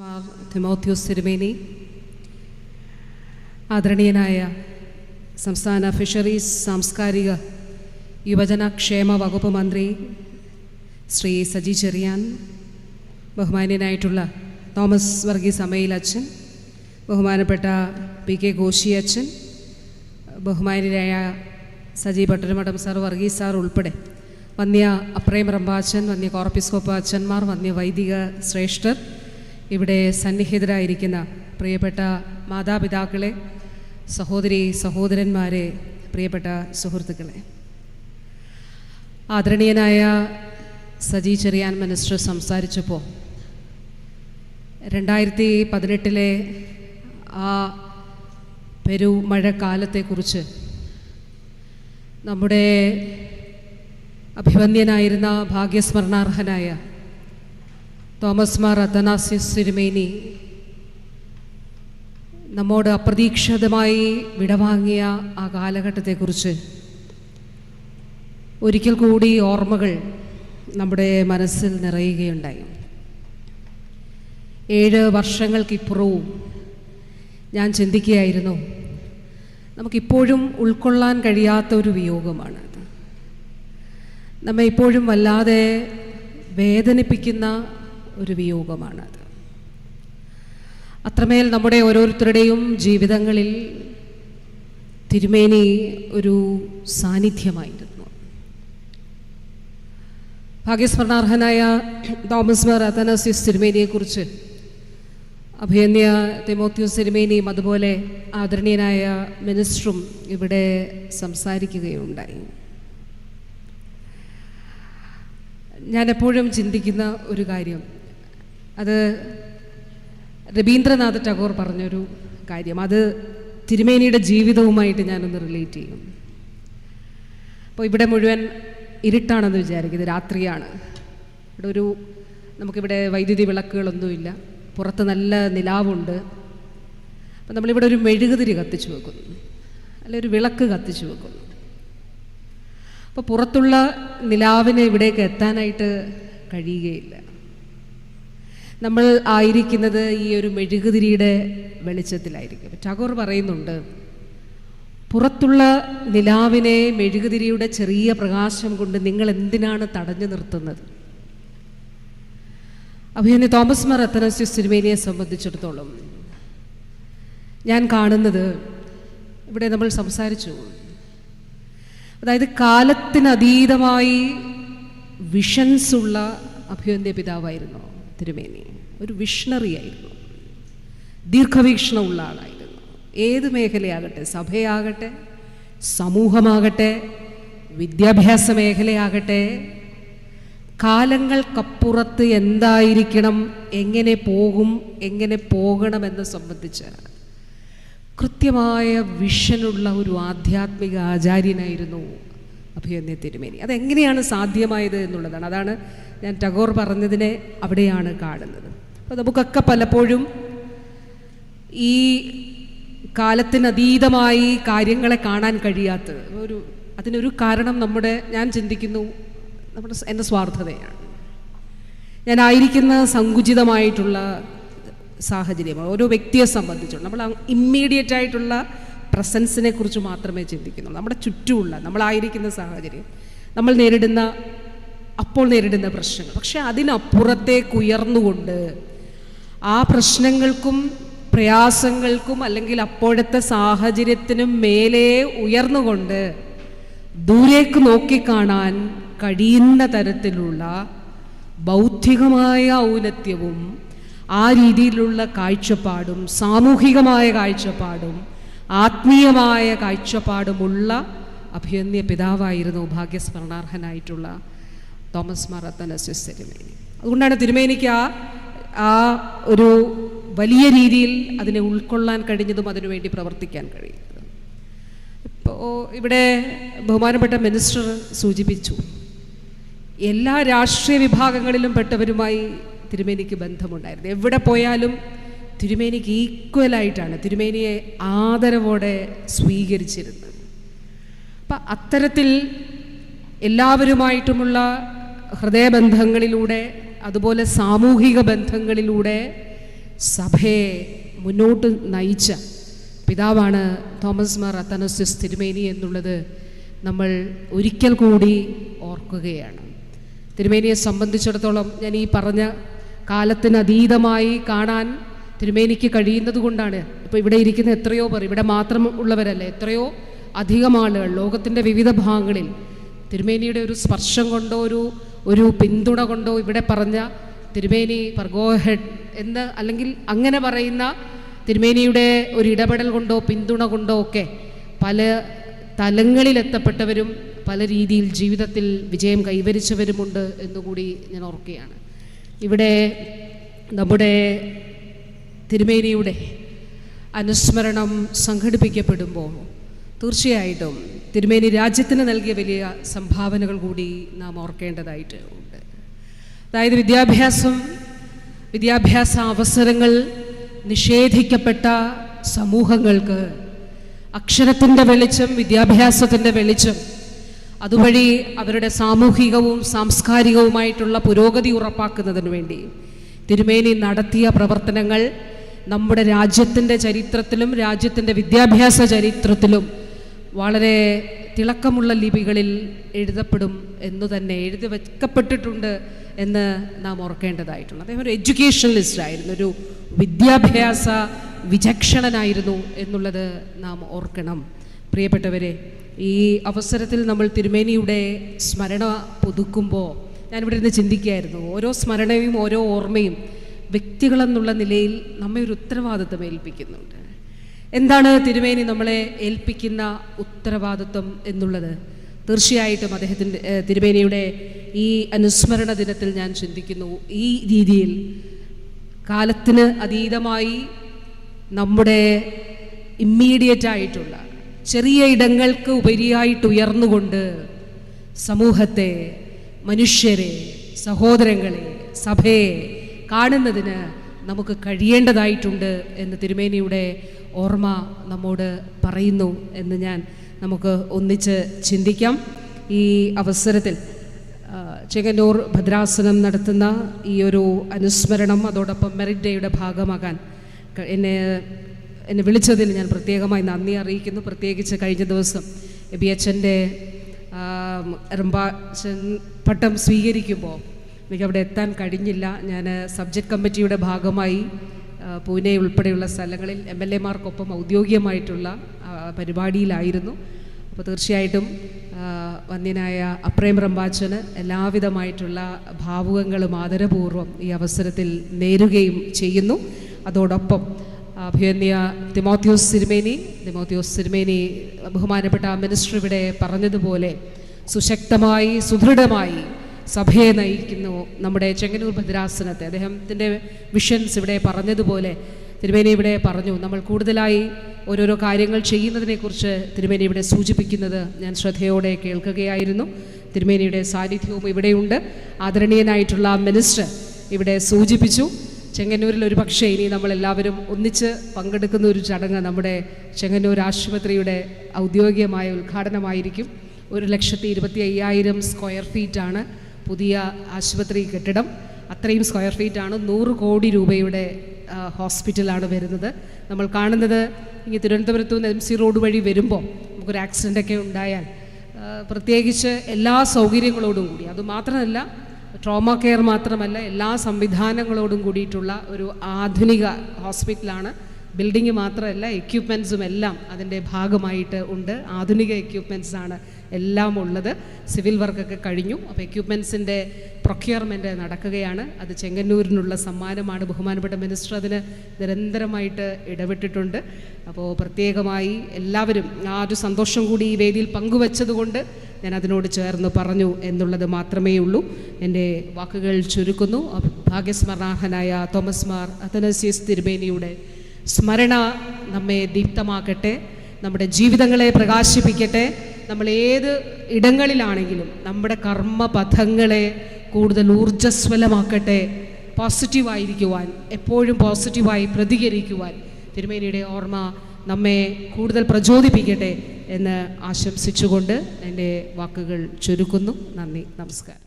മാർ തിമോത്യോസ് തിരുമേനി. ആദരണീയനായ സംസ്ഥാന ഫിഷറീസ് സാംസ്കാരിക യുവജന ക്ഷേമ വകുപ്പ് മന്ത്രി ശ്രീ സജി ചെറിയാൻ ബഹുമാന്യനായിട്ടുള്ള തോമസ് വർഗീസ് അമ്മയിൽ അച്ഛൻ ബഹുമാനപ്പെട്ട പി കെ ഘോഷി അച്ഛൻ ബഹുമാന്യരായ സജി ഭട്ടരമഠം സാർ വർഗീസ് സാർ ഉൾപ്പെടെ വന്യ അപ്രേം റമ്പാച്ചൻ വന്യ കോർപ്പിസ്കോപ്പ അച്ഛന്മാർ വന്യ വൈദിക ശ്രേഷ്ഠർ ഇവിടെ സന്നിഹിതരായിരിക്കുന്ന പ്രിയപ്പെട്ട മാതാപിതാക്കളെ സഹോദരി സഹോദരന്മാരെ പ്രിയപ്പെട്ട സുഹൃത്തുക്കളെ. ആദരണീയനായ സജി ചെറിയാൻ മിനിസ്റ്റർ സംസാരിച്ചപ്പോൾ രണ്ടായിരത്തി പതിനെട്ടിലെ ആ പെരുമഴക്കാലത്തെക്കുറിച്ച് നമ്മുടെ അഭിവന്യനായിരുന്ന ഭാഗ്യസ്മരണാർഹനായ തോമസ് മാർ അത്തനാസ്യസ് സിരുമേനി നമ്മോട് അപ്രതീക്ഷിതമായി വിടവാങ്ങിയ ആ കാലഘട്ടത്തെക്കുറിച്ച് ഒരിക്കൽ കൂടി ഓർമ്മകൾ നമ്മുടെ മനസ്സിൽ നിറയുകയുണ്ടായി. ഏഴ് വർഷങ്ങൾക്കിപ്പുറവും ഞാൻ ചിന്തിക്കുകയായിരുന്നു നമുക്കിപ്പോഴും ഉൾക്കൊള്ളാൻ കഴിയാത്ത ഒരു വിയോഗമാണ് നമ്മെ ഇപ്പോഴും വല്ലാതെ വേദനിപ്പിക്കുന്ന ഒരു വിയോഗമാണത്. അത്രമേൽ നമ്മുടെ ഓരോരുത്തരുടെയും ജീവിതങ്ങളിൽ തിരുമേനി ഒരു സാന്നിധ്യമായിരുന്നു ഭാഗ്യസ്മരണാർഹനായ തോമസ് മാർ അത്തനസിസ് തിരുമേനിയെക്കുറിച്ച് അഭയന്യ തിമോത്യൂസ് തിരുമേനിയും അതുപോലെ ആദരണീയനായ മിനിസ്റ്ററും ഇവിടെ സംസാരിക്കുകയുണ്ടായി. ഞാനെപ്പോഴും ചിന്തിക്കുന്ന ഒരു കാര്യം. അത് രവീന്ദ്രനാഥ് ടാഗോർ പറഞ്ഞൊരു കാര്യം. അത് തിരുമേനിയുടെ ജീവിതവുമായിട്ട് ഞാനൊന്ന് റിലേറ്റ് ചെയ്യും. അപ്പോൾ ഇവിടെ മുഴുവൻ ഇരുട്ടാണെന്ന് വിചാരിക്കുന്നത് രാത്രിയാണ്. ഇവിടെ ഒരു നമുക്കിവിടെ വൈദ്യുതി വിളക്കുകളൊന്നുമില്ല. പുറത്ത് നല്ല നിലാവുണ്ട്. അപ്പം നമ്മളിവിടെ ഒരു മെഴുകുതിരി കത്തിച്ചു വെക്കുന്നു. അല്ലെ ഒരു വിളക്ക് കത്തിച്ചു വെക്കുന്നു. അപ്പോൾ പുറത്തുള്ള നിലാവിനെ ഇവിടേക്ക് എത്താനായിട്ട് കഴിയുകയില്ല. നമ്മൾ ആയിരിക്കുന്നത് ഈ ഒരു മെഴുകുതിരിയുടെ വെളിച്ചത്തിലായിരിക്കും. ടാഗോർ പറയുന്നുണ്ട് പുറത്തുള്ള നിലാവിനെ മെഴുകുതിരിയുടെ ചെറിയ പ്രകാശം കൊണ്ട് നിങ്ങൾ എന്തിനാണ് തടഞ്ഞു നിർത്തുന്നത്? അഭിനന്ദ തോമസ് മാർ അത്തനസ്യ തിരുമേനിയെ സംബന്ധിച്ചിടത്തോളം ഞാൻ കാണുന്നത് ഇവിടെ നമ്മൾ സംസാരിച്ചു അതായത് കാലത്തിനതീതമായി വിഷൻസ് ഉള്ള പിതാവായിരുന്നു. തിരുമേനി. ഒരു വിഷണറി ആയിരുന്നു. ദീർഘവീക്ഷണമുള്ള ആളായിരുന്നു. ഏത് മേഖലയാകട്ടെ സഭയാകട്ടെ സമൂഹമാകട്ടെ വിദ്യാഭ്യാസ മേഖലയാകട്ടെ കാലങ്ങൾക്കപ്പുറത്ത് എന്തായിരിക്കണം എങ്ങനെ പോകും എങ്ങനെ പോകണമെന്ന് സംബന്ധിച്ച് കൃത്യമായ വിഷനുള്ള ഒരു ആധ്യാത്മിക ആചാര്യനായിരുന്നു അഭിയന്യ തിരുമേനി. അതെങ്ങനെയാണ് സാധ്യമായത് എന്നുള്ളതാണ്. അതാണ് ഞാൻ ടഗോർ പറഞ്ഞതിനെ അവിടെയാണ് കാണുന്നത്. അപ്പോൾ നമുക്കൊക്കെ പലപ്പോഴും ഈ കാലത്തിനതീതമായി കാര്യങ്ങളെ കാണാൻ കഴിയാത്തത്. ഒരു അതിനൊരു കാരണം നമ്മുടെ ഞാൻ ചിന്തിക്കുന്നു നമ്മുടെ എന്റെ സ്വാർത്ഥതയാണ്. ഞാനായിരിക്കുന്ന സങ്കുചിതമായിട്ടുള്ള സാഹചര്യം ഓരോ വ്യക്തിയെ സംബന്ധിച്ചുള്ള നമ്മൾ ഇമ്മീഡിയറ്റ് ആയിട്ടുള്ള പ്രസൻസിനെ കുറിച്ച് മാത്രമേ ചിന്തിക്കുന്നുള്ളൂ. നമ്മുടെ ചുറ്റുമുള്ള നമ്മളായിരിക്കുന്ന സാഹചര്യം നമ്മൾ നേരിടുന്ന അപ്പോൾ നേരിടുന്ന പ്രശ്നങ്ങൾ. പക്ഷെ അതിനപ്പുറത്തേക്ക് ഉയർന്നുകൊണ്ട് ആ പ്രശ്നങ്ങൾക്കും പ്രയാസങ്ങൾക്കും അല്ലെങ്കിൽ അപ്പോഴത്തെ സാഹചര്യത്തിനും മേലെ ഉയർന്നുകൊണ്ട് ദൂരേക്ക് നോക്കിക്കാണാൻ കഴിയുന്ന തരത്തിലുള്ള ബൗദ്ധികമായ ഔന്നത്യവും ആ രീതിയിലുള്ള കാഴ്ചപ്പാടും സാമൂഹികമായ കാഴ്ചപ്പാടും ആത്മീയമായ കാഴ്ചപ്പാടുമുള്ള അഭിയന്യ പിതാവായിരുന്നു ഭാഗ്യസ്മരണാർഹനായിട്ടുള്ള തോമസ് മാർ അത്തനസ്യസ് തിരുമേനി. അതുകൊണ്ടാണ് തിരുമേനിക്ക് ആ ആ ഒരു വലിയ രീതിയിൽ അതിനെ ഉൾക്കൊള്ളാൻ കഴിഞ്ഞതും അതിനുവേണ്ടി പ്രവർത്തിക്കാൻ കഴിയുന്നത്. ഇപ്പോൾ ഇവിടെ ബഹുമാനപ്പെട്ട മിനിസ്റ്റർ സൂചിപ്പിച്ചു എല്ലാ രാഷ്ട്രീയ വിഭാഗങ്ങളിലും പെട്ടവരുമായി തിരുമേനിക്ക് ബന്ധമുണ്ടായിരുന്നു. എവിടെ പോയാലും തിരുമേനിക്ക് ഈക്വലായിട്ടാണ് തിരുമേനിയെ ആദരവോടെ സ്വീകരിച്ചിരുന്നത്. അപ്പം അത്തരത്തിൽ എല്ലാവരുമായിട്ടുമുള്ള ഹൃദയബന്ധങ്ങളിലൂടെ അതുപോലെ സാമൂഹിക ബന്ധങ്ങളിലൂടെ സഭയെ മുന്നോട്ട് നയിച്ച പിതാവാണ് തോമസ് മാർ അത്തനസ്യസ് തിരുമേനി എന്നുള്ളത് നമ്മൾ ഒരിക്കൽ കൂടി ഓർക്കുകയാണ്. തിരുമേനിയെ സംബന്ധിച്ചിടത്തോളം ഞാൻ ഈ പറഞ്ഞ കാലത്തിനതീതമായി കാണാൻ തിരുമേനിക്ക് കഴിയുന്നത് കൊണ്ടാണ്. ഇപ്പോൾ ഇവിടെ ഇരിക്കുന്ന എത്രയോ പേർ ഇവിടെ മാത്രം ഉള്ളവരല്ല എത്രയോ അധികം ആളുകൾ ലോകത്തിന്റെ വിവിധ ഭാഗങ്ങളിൽ തിരുമേനിയുടെ ഒരു സ്പർശം കൊണ്ടോ ഒരു ഒരു പിന്തുണ കൊണ്ടോ ഇവിടെ പറഞ്ഞ തിരുമേനി പർഗോഹെഡ് എന്ന് അല്ലെങ്കിൽ അങ്ങനെ പറയുന്ന തിരുമേനിയുടെ ഒരു ഇടപെടൽ കൊണ്ടോ പിന്തുണ കൊണ്ടോ ഒക്കെ പല തലങ്ങളിലെത്തപ്പെട്ടവരും പല രീതിയിൽ ജീവിതത്തിൽ വിജയം കൈവരിച്ചവരുമുണ്ട് എന്നുകൂടി ഞാൻ ഓർക്കുകയാണ്. ഇവിടെ നമ്മുടെ തിരുമേനിയുടെ അനുസ്മരണം സംഘടിപ്പിക്കപ്പെടുമ്പോൾ തീർച്ചയായിട്ടും തിരുമേനി രാജ്യത്തിന് നൽകിയ വലിയ സംഭാവനകൾ കൂടി നാം ഓർക്കേണ്ടതായിട്ട് ഉണ്ട്. അതായത് വിദ്യാഭ്യാസം വിദ്യാഭ്യാസ അവസരങ്ങൾ നിഷേധിക്കപ്പെട്ട സമൂഹങ്ങൾക്ക് അക്ഷരത്തിന്റെ വെളിച്ചം വിദ്യാഭ്യാസത്തിന്റെ വെളിച്ചം അതുവഴി അവരുടെ സാമൂഹികവും സാംസ്കാരികവുമായിട്ടുള്ള പുരോഗതി ഉറപ്പാക്കുന്നതിന് വേണ്ടി തിരുമേനി നടത്തിയ പ്രവർത്തനങ്ങൾ നമ്മുടെ രാജ്യത്തിന്റെ ചരിത്രത്തിലും രാജ്യത്തിന്റെ വിദ്യാഭ്യാസ ചരിത്രത്തിലും വളരെ തിളക്കമുള്ള ലിപികളിൽ എഴുതപ്പെടും എന്നു തന്നെ എഴുതി വെക്കപ്പെട്ടിട്ടുണ്ട് എന്ന് നാം ഓർക്കേണ്ടതായിട്ടുണ്ട്. അദ്ദേഹം ഒരു എഡ്യൂക്കേഷണലിസ്റ്റ് ആയിരുന്നു ഒരു വിദ്യാഭ്യാസ വിചക്ഷണനായിരുന്നു എന്നുള്ളത് നാം ഓർക്കണം. പ്രിയപ്പെട്ടവരെ ഈ അവസരത്തിൽ നമ്മൾ തിരുമേനിയുടെ സ്മരണ പുതുക്കുമ്പോൾ ഞാനിവിടെ ഇരുന്ന് ചിന്തിക്കുകയായിരുന്നു ഓരോ സ്മരണയും ഓരോ ഓർമ്മയും വ്യക്തികളെന്നുള്ള നിലയിൽ നമ്മെ ഒരു ഉത്തരവാദിത്വം ഏൽപ്പിക്കുന്നുണ്ട് എന്താണ് തിരുമേനി നമ്മളെ ഏൽപ്പിക്കുന്ന ഉത്തരവാദിത്വം എന്നുള്ളത്? തീർച്ചയായിട്ടും അദ്ദേഹത്തിന്റെ തിരുമേനിയുടെ ഈ അനുസ്മരണ ദിനത്തിൽ ഞാൻ ചിന്തിക്കുന്നു. ഈ രീതിയിൽ കാലത്തിന് അതീതമായി നമ്മുടെ ഇമ്മീഡിയറ്റ് ആയിട്ടുള്ള ചെറിയ ഇടങ്ങൾക്ക് ഉപരിയായിട്ട് ഉയർന്നുകൊണ്ട് സമൂഹത്തെ മനുഷ്യരെ സഹോദരങ്ങളെ സഭയെ കാണുന്നതിന് നമുക്ക് കഴിയേണ്ടതായിട്ടുണ്ട് എന്ന് തിരുമേനിയുടെ ഓർമ്മ നമ്മോട് പറയുന്നു എന്ന് ഞാൻ നമുക്ക് ഒന്നിച്ച് ചിന്തിക്കാം. ഈ അവസരത്തിൽ ചെങ്ങന്നൂർ ഭദ്രാസനം നടത്തുന്ന ഈ ഒരു അനുസ്മരണം അതോടൊപ്പം മെറിറ്റ് ഡേയുടെ ഭാഗമാകാൻ എന്നെ എന്നെ വിളിച്ചതിൽ ഞാൻ പ്രത്യേകമായി നന്ദി അറിയിക്കുന്നു. പ്രത്യേകിച്ച് കഴിഞ്ഞ ദിവസം ബി അച്ഛന്റെ റംബാച്ചൻ പട്ടം സ്വീകരിക്കുമ്പോൾ എനിക്കവിടെ എത്താൻ കഴിഞ്ഞില്ല. ഞാൻ സബ്ജക്റ്റ് കമ്മിറ്റിയുടെ ഭാഗമായി പൂനെ ഉൾപ്പെടെയുള്ള സ്ഥലങ്ങളിൽ എം എൽ എമാർക്കൊപ്പം ഔദ്യോഗികമായിട്ടുള്ള പരിപാടിയിലായിരുന്നു. അപ്പോൾ തീർച്ചയായിട്ടും വന്യനായ അപ്രേം റമ്പാച്ചന് എല്ലാവിധമായിട്ടുള്ള ഭാവുകങ്ങളും ആദരപൂർവം ഈ അവസരത്തിൽ നേരുകയും ചെയ്യുന്നു. അതോടൊപ്പം അഭിയന്യ തിമോത്യോസ് സിരിമേനി തിമോത്യോസ് സിരിമേനി ബഹുമാനപ്പെട്ട മിനിസ്റ്റർ ഇവിടെ പറഞ്ഞതുപോലെ സുശക്തമായി സുദൃഢമായി സഭയെ നയിക്കുന്നു നമ്മുടെ ചെങ്ങന്നൂർ ഭദ്രാസനത്തെ. അദ്ദേഹത്തിന്റെ വിഷൻസ് ഇവിടെ പറഞ്ഞതുപോലെ തിരുമേനി ഇവിടെ പറഞ്ഞു നമ്മൾ കൂടുതലായി ഓരോരോ കാര്യങ്ങൾ ചെയ്യുന്നതിനെക്കുറിച്ച് തിരുമേനി ഇവിടെ സൂചിപ്പിക്കുന്നത് ഞാൻ ശ്രദ്ധയോടെ കേൾക്കുകയായിരുന്നു. തിരുമേനിയുടെ സാന്നിധ്യവും ഇവിടെയുണ്ട്. ആദരണീയനായിട്ടുള്ള മിനിസ്റ്റർ ഇവിടെ സൂചിപ്പിച്ചു ചെങ്ങന്നൂരിൽ ഒരു പക്ഷേ ഇനി നമ്മളെല്ലാവരും ഒന്നിച്ച് പങ്കെടുക്കുന്ന ഒരു ചടങ്ങ് നമ്മുടെ ചെങ്ങന്നൂർ ആശുപത്രിയുടെ ഔദ്യോഗികമായ ഉദ്ഘാടനമായിരിക്കും. ഒരു ലക്ഷത്തി ഇരുപത്തി അയ്യായിരം സ്ക്വയർ ഫീറ്റാണ് പുതിയ ആശുപത്രി കെട്ടിടം. അത്രയും സ്ക്വയർ ഫീറ്റ് ആണ്. നൂറ് കോടി രൂപയുടെ ഹോസ്പിറ്റലാണ് വരുന്നത്. നമ്മൾ കാണുന്നത് ഇനി തിരുവനന്തപുരത്തു നിന്ന് എം സി റോഡ് വഴി വരുമ്പോൾ നമുക്കൊരു ആക്സിഡന്റൊക്കെ ഉണ്ടായാൽ പ്രത്യേകിച്ച് എല്ലാ സൗകര്യങ്ങളോടും കൂടി അതുമാത്രമല്ല ട്രോമ കെയർ മാത്രമല്ല എല്ലാ സംവിധാനങ്ങളോടും കൂടിയിട്ടുള്ള ഒരു ആധുനിക ഹോസ്പിറ്റലാണ് ബിൽഡിംഗ് മാത്രമല്ല എക്യുപ്മെൻസും എല്ലാം അതിന്റെ ഭാഗമായിട്ട് ഉണ്ട്. ആധുനിക എക്യുപ്മെൻസ് ആണ് എല്ലാം ഉള്ളത്. സിവിൽ വർക്കൊക്കെ കഴിഞ്ഞു. അപ്പോൾ എക്യുപ്മെൻസിന്റെ പ്രൊക്യൂർമെന്റ് നടക്കുകയാണ്. അത് ചെങ്ങന്നൂരിനുള്ള സമ്മാനമാണ്. ബഹുമാനപ്പെട്ട മിനിസ്റ്റർ അതിന് നിരന്തരമായിട്ട് ഇടപെട്ടിട്ടുണ്ട്. അപ്പോൾ പ്രത്യേകമായി എല്ലാവരും ആ ഒരു സന്തോഷം കൂടി ഈ വേദിയിൽ പങ്കുവച്ചതുകൊണ്ട് ഞാൻ അതിനോട് ചേർന്ന് പറഞ്ഞു എന്നുള്ളത് മാത്രമേ ഉള്ളൂ. എന്റെ വാക്കുകൾ ചുരുക്കുന്നു. ഭാഗ്യസ്മരണാർഹനായ തോമസ് മാർ അത്തനസ്യസ് തിരുമേനിയുടെ സ്മരണ നമ്മെ ദീപ്തമാക്കട്ടെ നമ്മുടെ ജീവിതങ്ങളെ പ്രകാശിപ്പിക്കട്ടെ. നമ്മൾ ഏത് ഇടങ്ങളിലാണെങ്കിലും നമ്മുടെ കർമ്മപഥങ്ങളെ കൂടുതൽ ഊർജസ്വലമാക്കട്ടെ. പോസിറ്റീവായിരിക്കുവാൻ എപ്പോഴും പോസിറ്റീവായി പ്രതികരിക്കുവാൻ തിരുമേനിയുടെ ഓർമ്മ നമ്മെ കൂടുതൽ പ്രചോദിപ്പിക്കട്ടെ എന്ന് ആശംസിച്ചുകൊണ്ട് എന്റെ വാക്കുകൾ ചുരുക്കുന്നു. നന്ദി നമസ്കാരം.